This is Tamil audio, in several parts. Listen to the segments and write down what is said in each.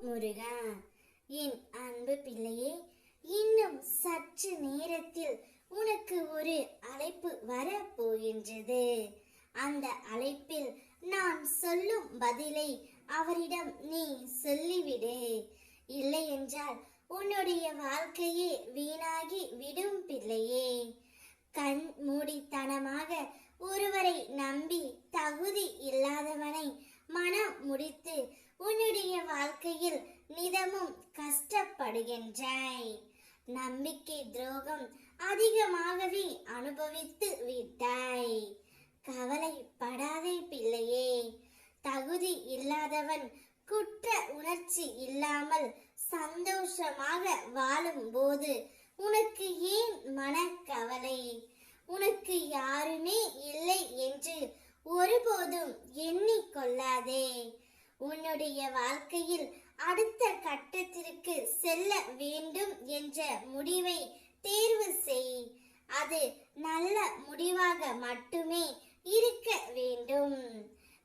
முருகா. என் அன்பு பிள்ளையே இன்னும் சற்று நேரத்தில் உனக்கு ஒரு அழைப்பு வர போகின்றது அந்த அழைப்பில் நான் சொல்லும் பதிலை அவரிடம் நீ சொல்லிவிடு. இல்லை என்றால் உன்னுடைய வாழ்க்கையே வீணாகி விடும் பிள்ளையே கண் மூடித்தனமாக ஒருவரை நம்பி தகுதி இல்லாதவனை மனம் முடித்து உன்னுடைய வாழ்க்கையில் நிதமும் கஷ்டப்படுகின்றாய் நம்பிக்கை துரோகம் அதிகமாகவே அனுபவித்து விட்டாய். கவலைப்படாதே பிள்ளையே. தகுதி இல்லாதவன் குற்ற உணர்ச்சி இல்லாமல் சந்தோஷமாக வாழும்போது உனக்கு ஏன் மனக்கவலை? உனக்கு யாருமே இல்லை என்று ஒருபோதும் எண்ணிக்கொள்ளாதே உன்னுடைய வாழ்க்கையில் அடுத்த கட்டத்திற்கு செல்ல வேண்டும் என்ற முடிவை தேர்வு செய். அது நல்ல முடிவாக மட்டுமே இருக்க வேண்டும்.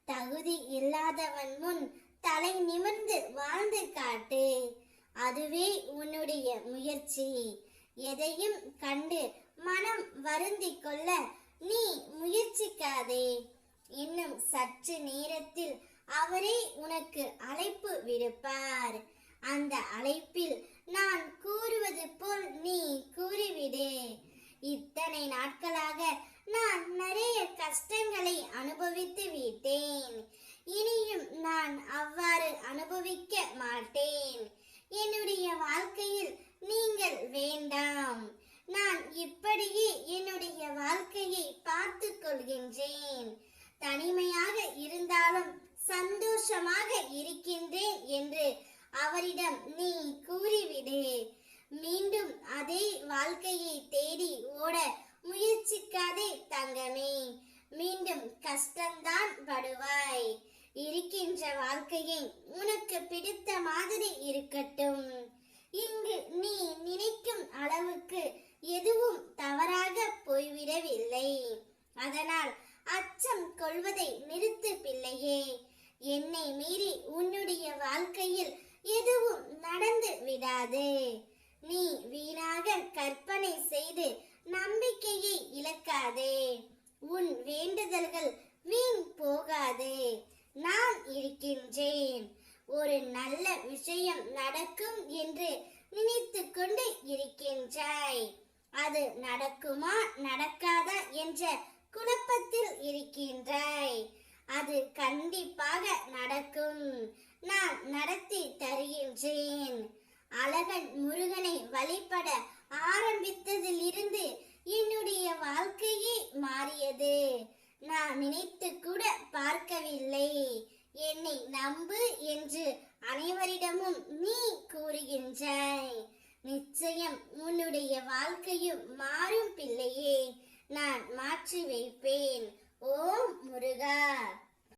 தகுதி இல்லாதவன் முன் தலை நிமிர்ந்து வாழ்ந்து காட்டு. அதுவே உன்னுடைய முயற்சி. எதையும் கண்டு மனம் வருந்தி கொள்ள நீ முயற்சிக்காதே. இன்னும் சற்று நேரத்தில் அவரே உனக்கு அழைப்பு விடுப்பார். அந்த அழைப்பில் நான் கூறுவது போல் நீ கூறிவிடு. இத்தனை நாட்களாக நான் நிறைய கஷ்டங்களை அனுபவித்து விட்டேன். இனியும் நான் அவ்வாறு அனுபவிக்க மாட்டேன். என்னுடைய வாழ்க்கையில் நீங்கள் வேண்டாம். நான் இப்படியே என்னுடைய வாழ்க்கையை பார்த்து கொள்கின்றேன். தனிமையாக சந்தோஷமாக இருக்கின்றேன் என்று அவரிடம் நீ கூறிவிடு. மீண்டும் அதே வாழ்க்கையை தேடி ஓட முயற்சிக்காதே தங்கமே. மீண்டும் கஷ்டம்தான் படுவாய். இருக்கின்ற வாழ்க்கையை உனக்கு பிடித்த மாதிரி இருக்கட்டும். இங்கு நீ நினைக்கும் அளவுக்கு எதுவும் தவறாக போய்விடவில்லை. அதனால் அச்சம் கொள்வதை நிறுத்து பிள்ளையே. என்னை மீறி உன்னுடைய வாழ்க்கையில் எதுவும் நடந்து விடாது. நீ வீணாக கற்பனை செய்து நம்பிக்கையை இழக்காதே. உன் வேண்டுதல்கள் வீண் போகாது. நான் இருக்கின்றேன். ஒரு நல்ல விஷயம் நடக்கும் என்று நினைத்து கொண்டு இருக்கின்றாய். அது நடக்குமா நடக்காதா என்ற குழப்பத்தில் இருக்கின்றாய். அது கண்டிப்பாக நடக்கும். நான் நடத்தி தருகின்றேன். அழகன் முருகனை வழிபட ஆரம்பித்ததிலிருந்து என்னுடைய வாழ்க்கையே மாறியது. நான் நினைத்து கூட பார்க்கவில்லை. என்னை நம்பு என்று அனைவரிடமும் நீ கூறுகின்றாய். நிச்சயம் உன்னுடைய வாழ்க்கையும் மாறும் பிள்ளையே. நான் மாற்றி வைப்பேன். ஓம் முருகா.